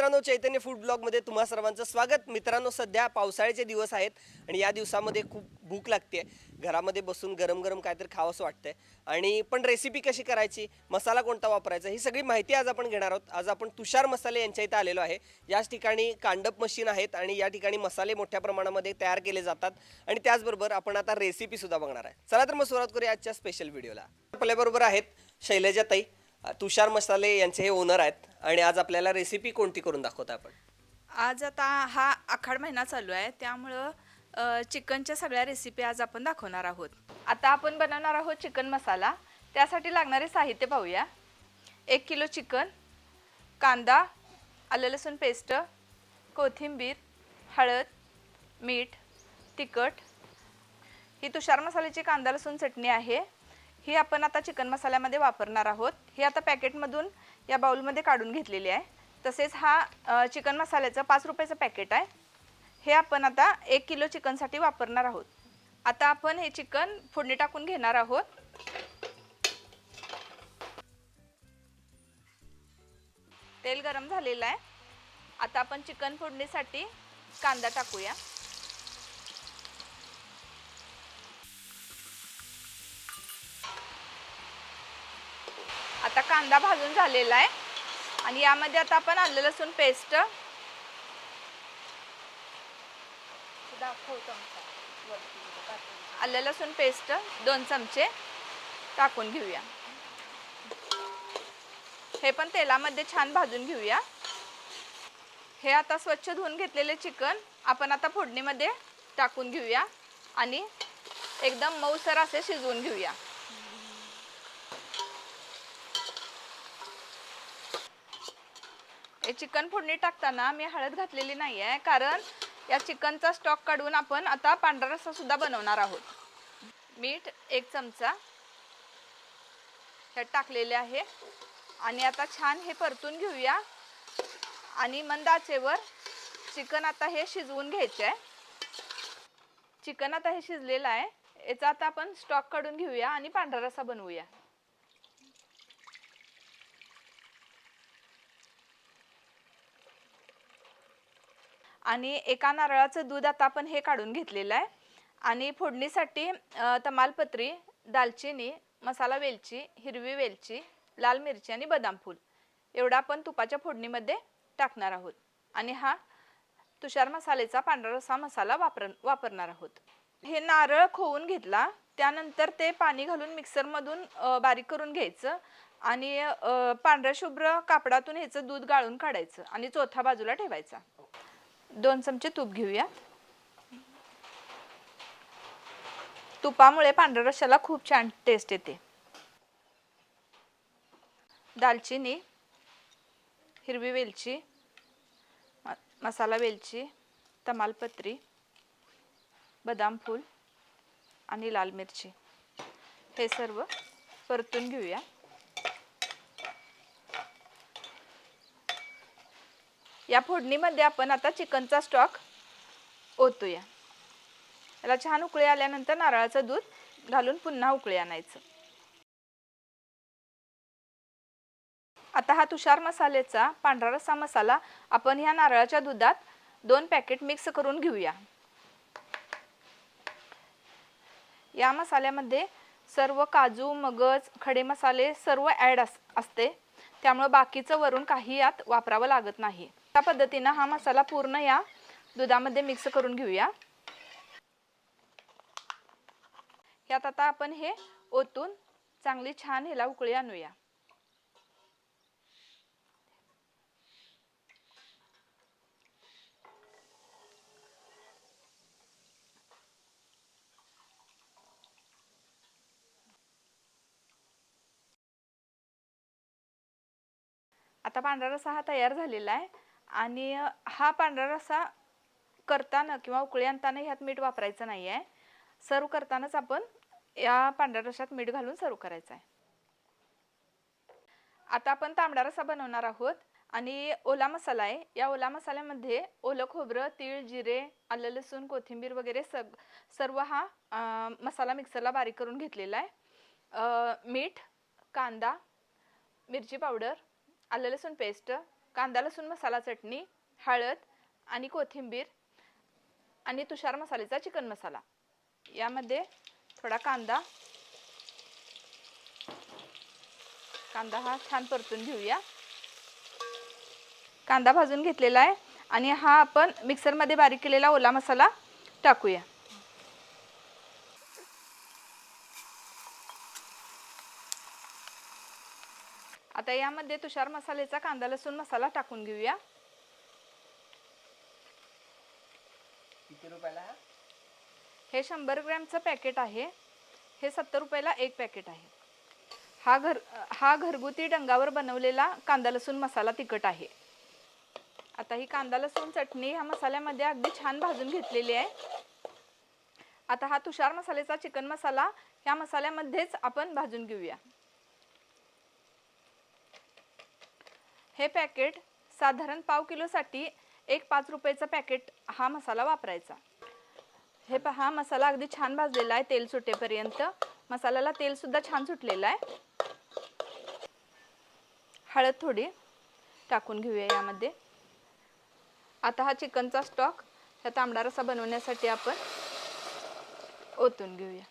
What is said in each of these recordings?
मित्रांनो चैतन्य फूड ब्लॉगमध्ये तुम्हा सर्वांचं स्वागत. मित्रांनो सध्या पावसाळ्याचे दिवस आहेत आणि या दिवसामध्ये खूप भूक लागते घरामध्ये बसून गरम गरम काहीतरी खावंसं वाटतंय. आणि पण रेसिपी कशी करायची मसाला कोणता वापरायचा ही सगळी माहिती आज आपण घेणार आहोत. आज आपण तुषार मसाले यांच्या इथं आलेलो आहे. याच ठिकाणी कांडप मशीन आहेत आणि या ठिकाणी मसाले मोठ्या प्रमाणामध्ये तयार केले जातात. आणि त्याचबरोबर आपण आता रेसिपीसुद्धा बघणार आहे. चला तर मग सुरुवात करूया आजच्या स्पेशल व्हिडिओला आपल्याबरोबर आहेत शैलजाताई तुषार मसाले यांचे हे ओनर आहेत. आणि आज आपल्याला रेसिपी कोणती करून दाखवता आपण? आज आता हा आखाड महिना चालू आहे. त्यामुळं अ, चिकनच्या सगळ्या रेसिपी आज आपण दाखवणार आहोत. आता आपण बनवणार आहोत चिकन मसाला. त्यासाठी लागणारे साहित्य पाहूया. एक किलो चिकन कांदा आलं लसूण पेस्ट कोथिंबीर हळद मीठ तिखट. ही तुषार मसाल्याची कांदा लसूण चटणी आहे. ही आपण आता चिकन मसाल्यामध्ये वापरणार आहोत. हे आता पॅकेटमधून या बाउलमध्ये काढून घेतलेली आहे. तसेच हा चिकन मसाल्याचं पाच रुपयाचं पॅकेट आहे. हे आपण आता एक किलो चिकनसाठी वापरणार आहोत. आता आपण हे चिकन फोडणी टाकून घेणार आहोत. तेल गरम झालेलं आहे. आता आपण चिकन फोडणीसाठी कांदा टाकूया. कांदा भाजून झालेला आहे. आणि यामध्ये आता आपण आलं लसूण पेस्ट. आलं लसूण पेस्ट दोन चमचे टाकून घेऊया. हे पण तेलामध्ये छान भाजून घेऊया. हे आता स्वच्छ धुवून घेतलेले चिकन आपण आता फोडणीमध्ये टाकून घेऊया. आणि एकदम मऊसर असे शिजवून घेऊया. हे चिकन फोडणी टाकताना मी हळद घातलेली नाही आहे कारण या चिकनचा स्टॉक काढून आपण आता पांढरा रस्सा सुद्धा बनवणार आहोत. मीठ एक चमचा ह्यात टाकलेले आहे. आणि आता छान हे परतून घेऊया. आणि मंद आचेवर चिकन आता हे शिजवून घ्यायचे आहे चिकन आता हे शिजलेलं आहे. याचा आता आपण स्टॉक काढून घेऊया आणि पांढरा रस्सा बनवूया. आणि एका नारळाचं दूध आता आपण हे काढून घेतलेलं आहे. आणि फोडणीसाठी तमालपत्री दालचिनी मसाला वेलची हिरवी वेलची लाल मिरची आणि बदाम फूल. एवढा आपण तुपाच्या फोडणीमध्ये टाकणार आहोत. आणि हा तुषार मसाल्याचा पांढरा रस्सा मसाला वापर वापरणार आहोत. हे नारळ खोवून घेतला त्यानंतर ते पाणी घालून मिक्सरमधून बारीक करून घ्यायचं आणि अ, पांढऱ्या शुभ्र कापडातून ह्याचं दूध गाळून काढायचं आणि चौथा बाजूला ठेवायचा. दोन चमचे तूप घेऊया. तुपामुळे पांढऱ्या रश्याला खूप छान टेस्ट येते. दालचिनी हिरवी वेलची म- मसाला वेलची तमालपत्री बदाम फूल आणि लाल मिरची. हे सर्व परतून घेऊया. या फोडणीमध्ये आपण आता चिकनचा स्टॉक ओतूया. याला छान उकळी आल्यानंतर नारळाचं दूध घालून पुन्हा उकळी आणायचं. आता हा तुषार मसाल्याचा पांढरा रस्सा मसाला आपण ह्या नारळाच्या दुधात दोन पॅकेट मिक्स करून घेऊया. या मसाल्यामध्ये सर्व काजू मगज खडे मसाले सर्व ॲड अस असते. त्यामुळं बाकीचं वरून काही यात वापरावं लागत नाही. त्या पद्धतीनं हा मसाला पूर्ण या दुधामध्ये मिक्स करून घेऊया. यात आता आपण हे ओतून चांगली छान ह्याला उकळी आणूया. आता पांढरा रसा हा तयार झालेला आहे. आणि हा पांढरा रस्सा करताना किंवा उकळी आणताना ह्यात मीठ वापरायचं नाही आहे सर्व करतानाच आपण या पांढऱ्या रश्श्यात मीठ घालून सर्व करायचं आहे आता आपण तांबडा रस्सा बनवणार आहोत आणि ओला मसाला आहे. या ओला मसाल्यामध्ये ओलं खोबरं तीळ जिरे आलं लसूण कोथिंबीर वगैरे सग सर्व हा मसाला मिक्सरला बारीक करून घेतलेला आहे. मीठ कांदा मिरची पावडर आलं लसूण पेस्ट कांदा लसूण मसाला चटणी हळद आणि कोथिंबीर आणि तुषार मसाल्याचा चिकन मसाला. यामध्ये थोडा कांदा. कांदा हा छान परतून घेऊया. कांदा भाजून घेतलेला आहे आणि हा आपण मिक्सरमध्ये बारीक केलेला ओला मसाला टाकूया. आता यामध्ये तुषार मसाल्याचा कांदा लसूण मसाला टाकून घेऊया. किती रुपयाला हा? हे शंभर ग्रॅमचं पॅकेट आहे. हे सत्तर रुपयाला एक पॅकेट आहे. हा घर हा घरगुती डंगावर बनवलेला कांदा लसूण मसाला तिखट आहे. आता ही कांदा लसूण चटणी ह्या मसाल्यामध्ये अगदी छान भाजून घेतलेली आहे. आता हा तुषार मसाल्याचा चिकन मसाला ह्या मसाल्यामध्येच आपण भाजून घेऊया. हे पॅकेट साधारण पाव किलोसाठी एक पाच रुपयाचा पॅकेट हा मसाला वापरायचा. हे पहा मसाला अगदी छान भाजलेला आहे तेल सुटेपर्यंत. मसाल्याला तेलसुद्धा छान सुटलेलं आहे. हळद थोडी टाकून घेऊया यामध्ये. आता हा चिकनचा स्टॉक ह्या तांबडा रसा बनवण्यासाठी आपण ओतून घेऊया.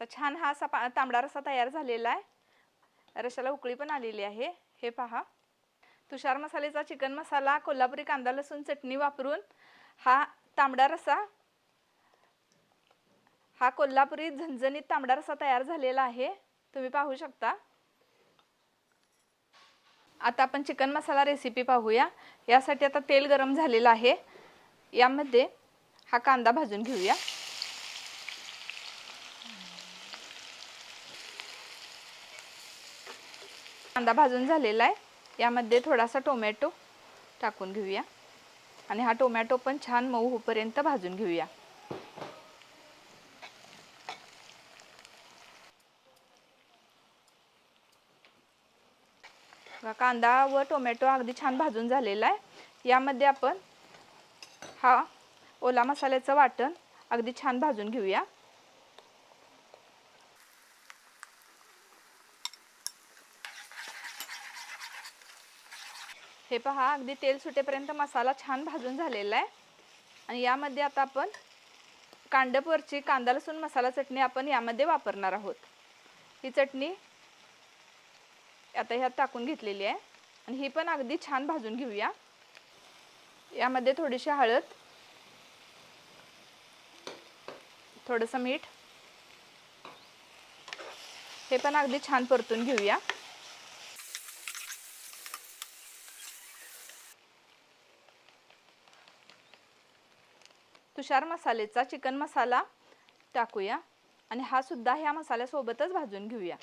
तर छान हा असा पा- तांबडा रसा तयार झालेला आहे. रशाला उकळी पण आलेली आहे. हे पहा. तुषार मसाल्याचा चिकन मसाला कोल्हापुरी कांदा लसूण चटणी वापरून हा तांबडा रसा हा कोल्हापुरी झणझणीत तांबडा रसा तयार झालेला आहे. तुम्ही पाहू शकता. आता आपण चिकन मसाला रेसिपी पाहूया. यासाठी आता तेल गरम झालेलं आहे. यामध्ये हा कांदा भाजून घेऊया. कांदा भाजून झालेला आहे. यामध्ये थोडासा टोमॅटो टाकून घेऊया. आणि हा टोमॅटो पण छान मऊ होपर्यंत भाजून घेऊया. कांदा व टोमॅटो अगदी छान भाजून झालेला आहे. यामध्ये आपण हा ओला मसाल्याचं वाटण अगदी छान भाजून घेऊया. हे पहा अगदी तेल सुटेपर्यंत मसाला छान भाजून झालेला आहे. आणि यामध्ये आता आपण कांडपवरची कांदा लसूण मसाला चटणी आपण यामध्ये वापरणार आहोत. ही चटणी आता ह्यात टाकून घेतलेली आहे. आणि ही पण अगदी छान भाजून घेऊया. यामध्ये थोडीशी हळद थोडंसं मीठ हे पण अगदी छान परतून घेऊया. तुषार मसालेचा चिकन मसाला टाकूया. आणि हा सुद्धा ह्या मसाल्यासोबतच भाजून घेऊया.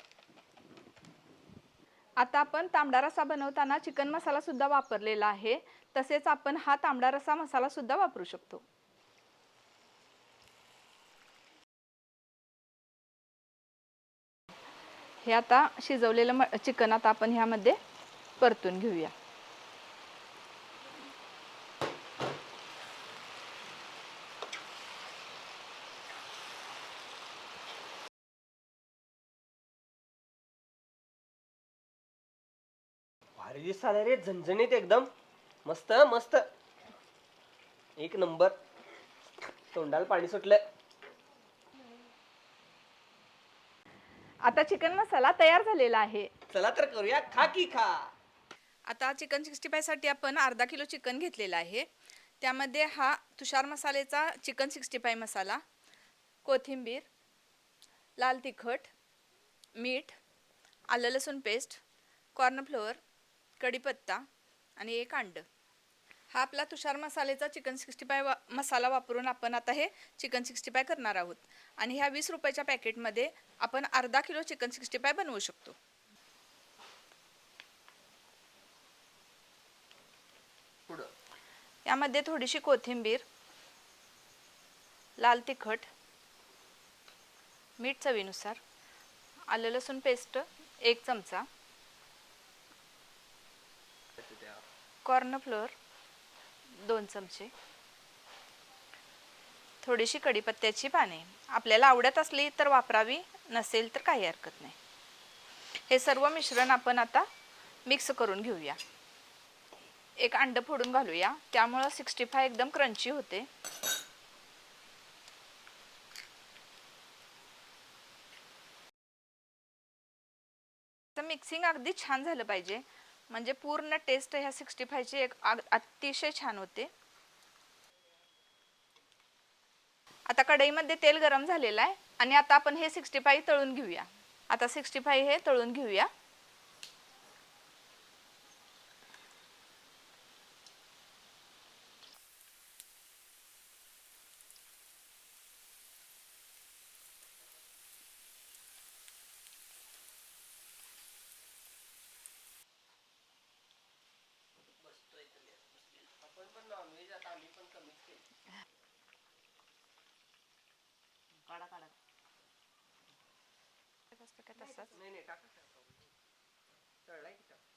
आता आपण तांबडा रसा बनवताना चिकन मसाला सुद्धा वापरलेला आहे. तसेच आपण हा तांबडा रसा मसाला सुद्धा वापरू शकतो. हे आता शिजवलेलं म चिकन आता आपण ह्यामध्ये परतून घेऊया. भारी दिसायला रे झणझणीत एकदम. मस्त मस्त. एक नंबर. तोंडाला पाणी सुटलं आता चिकन मसाला तयार झालेला आहे. चला तर करूया खा की खा. आता चिकन सिक्स्टी फायसाठी आपण अर्धा किलो चिकन घेतलेलं आहे. त्यामध्ये हा तुषार मसाल्याचा चिकन सिक्स्टी फाय मसाला कोथिंबीर लाल तिखट मीठ आलं लसूण पेस्ट कॉर्नफ्लोअर कढीपत्ता आणि एक अंड. हा आपला तुषार मसाल्याचा चिकन सिक्स्टी फाय वा मसाला वापरून आपण आता हे चिकन सिक्स्टी फाय करणार आहोत. आणि ह्या वीस रुपयाच्या पॅकेटमध्ये आपण अर्धा किलो चिकन सिक्स्टी फाय बनवू शकतो. यामध्ये थोडीशी कोथिंबीर लाल तिखट मीठ चवीनुसार आलं लसूण पेस्ट एक चमचा कॉर्नफ्लोअर दोन चमचे. थोडीशी कढीपत्त्याची पाने. आपल्याला आवडत असली तर वापरावी नसेल तर काही हरकत नाही. हे सर्व मिश्रण आपण आता मिक्स करून घेऊया. एक अंड फोडून घालूया. त्यामुळं सिक्स्टी फाय एकदम क्रंची होते. मिक्सिंग अगदी छान झालं पाहिजे. म्हणजे पूर्ण टेस्ट ह्या सिक्स्टी फायची एक अतिशय छान होते. आता कढईमध्ये तेल गरम झालेलं आहे आणि आता आपण हे सिक्स्टी फाय तळून घेऊया. आता सिक्स्टी फाय हे तळून घेऊया. तसंच? नाही नाही टाका तळलाय की टाका?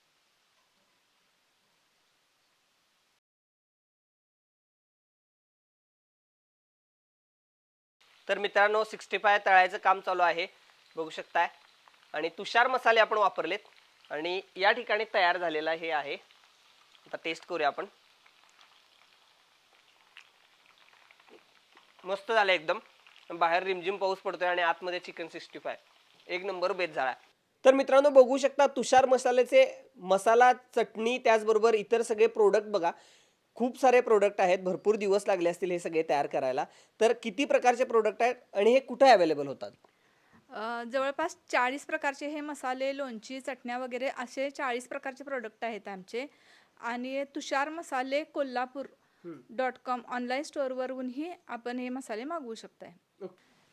तर मित्रांनो सिक्स्टी फाय तळायचं काम चालू आहे. बघू शकताय. आणि तुषार मसाले आपण वापरलेत. आणि या ठिकाणी तयार झालेला हे आहे. आता टेस्ट करूया आपण. मस्त झालं एकदम. बाहेर रिमझिम पाऊस पडतोय आणि आतमध्ये चिकन सिक्स्टी फाय. एक नंबर बेत झाला तर मित्रांनो बघू शकता तुषार मसाल्याचे मसाला चटणी त्याचबरोबर इतर सगळे प्रोडक्ट बघा. खूप सारे प्रोडक्ट आहेत. भरपूर दिवस लागले असतील हे सगळे तयार करायला. तर किती प्रकारचे प्रोडक्ट आहेत आणि हे कुठे अवेलेबल होतात? जवळपास चाळीस प्रकारचे हे मसाले लोणची चटण्या वगैरे असे चाळीस प्रकारचे प्रोडक्ट आहेत आमचे. आणि तुषार मसाले कोल्हापूर डॉट कॉम ऑनलाईन स्टोअरवरूनही आपण हे मसाले मागवू शकताय.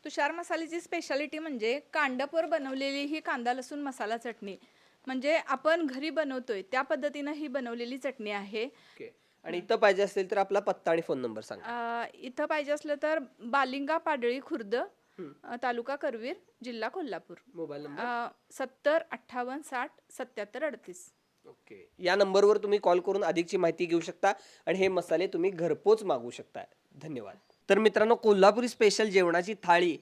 तुषार मसाल्याची स्पेशालिटी म्हणजे कांडापर बनवलेली ही कांदा लसूण मसाला चटणी. म्हणजे आपण घरी बनवतोय त्या पद्धतीनं ही बनवलेली चटणी आहे. ओके. आणि इथं पाहिजे असेल तर आपला पत्ता आणि फोन नंबर सांगा. अ, इथं पाहिजे असलं तर बालिंगा पाडळी खुर्द अ, तालुका करवीर जिल्हा कोल्हापूर. Mobile number? सत्तर अठ्ठावन्न साठ सत्याहत्तर अडतीस. ओके. या नंबरवर तुम्ही कॉल करून अधिकची माहिती घेऊ शकता आणि हे मसाले तुम्ही घरपोच मागवू शकता. धन्यवाद. तर मित्रांनो कोल्हापुरी स्पेशल जेवणाची थाळी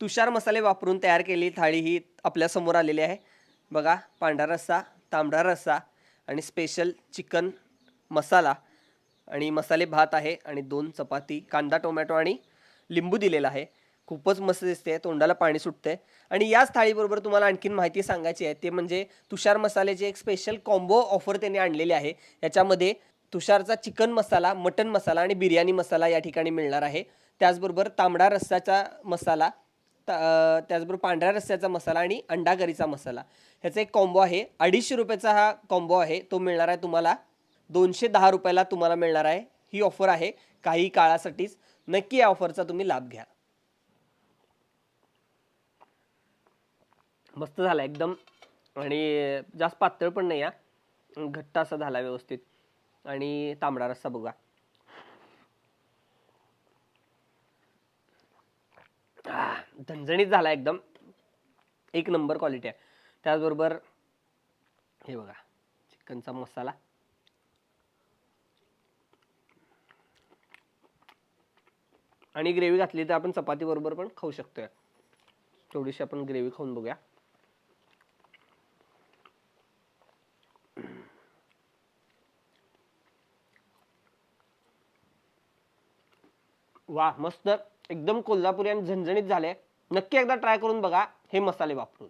तुषार मसाले वापरून तयार केलेली थाळी ही आपल्यासमोर आलेली आहे. बघा पांढरा रस्सा तांबडा रस्सा आणि स्पेशल चिकन मसाला आणि मसाले भात आहे आणि दोन चपाती कांदा टोमॅटो आणि लिंबू दिलेला आहे. खूपच मस्त दिसते तोंडाला पाणी सुटते आणि याच थाळीबरोबर तुम्हाला आणखीन माहिती सांगायची आहे ते म्हणजे तुषार मसाल्याचे एक स्पेशल कॉम्बो ऑफर त्यांनी आणलेली आहे. याच्यामध्ये तुषारचा चिकन मसाला मटन मसाला आणि बिर्याणी मसाला या ठिकाणी मिळणार आहे. त्याचबरोबर तांबडा रस्साचा मसाला त- त्याचबरोबर पांढऱ्या रस्स्याचा मसाला आणि अंडा करीचा मसाला. ह्याचा एक कॉम्बो आहे. अडीचशे रुपयाचा हा कॉम्बो आहे. तो मिळणार आहे तुम्हाला. दोनशे दहा रुपयाला तुम्हाला मिळणार आहे. ही ऑफर आहे. काही काळासाठीच. नक्की या ऑफरचा तुम्ही लाभ घ्या. मस्त झाला एकदम. आणि जास्त पातळ पण नाही या घट्ट असा झाला व्यवस्थित. आणि तांबडा रस्सा बघा धणझणीत झणझणीत झाला एकदम. एक नंबर क्वालिटी आहे. त्याचबरोबर हे बघा चिकनचा मसाला. आणि ग्रेव्ही घातली तर आपण चपाती बरोबर पण खाऊ शकतोय. थोडीशी आपण ग्रेव्ही खाऊन बघूया. वा मस्त. एकदम कोल्हापुरी आणि झणझणीत झाले. नक्की एकदा ट्राय करून बघा. हे मसाले वापरून.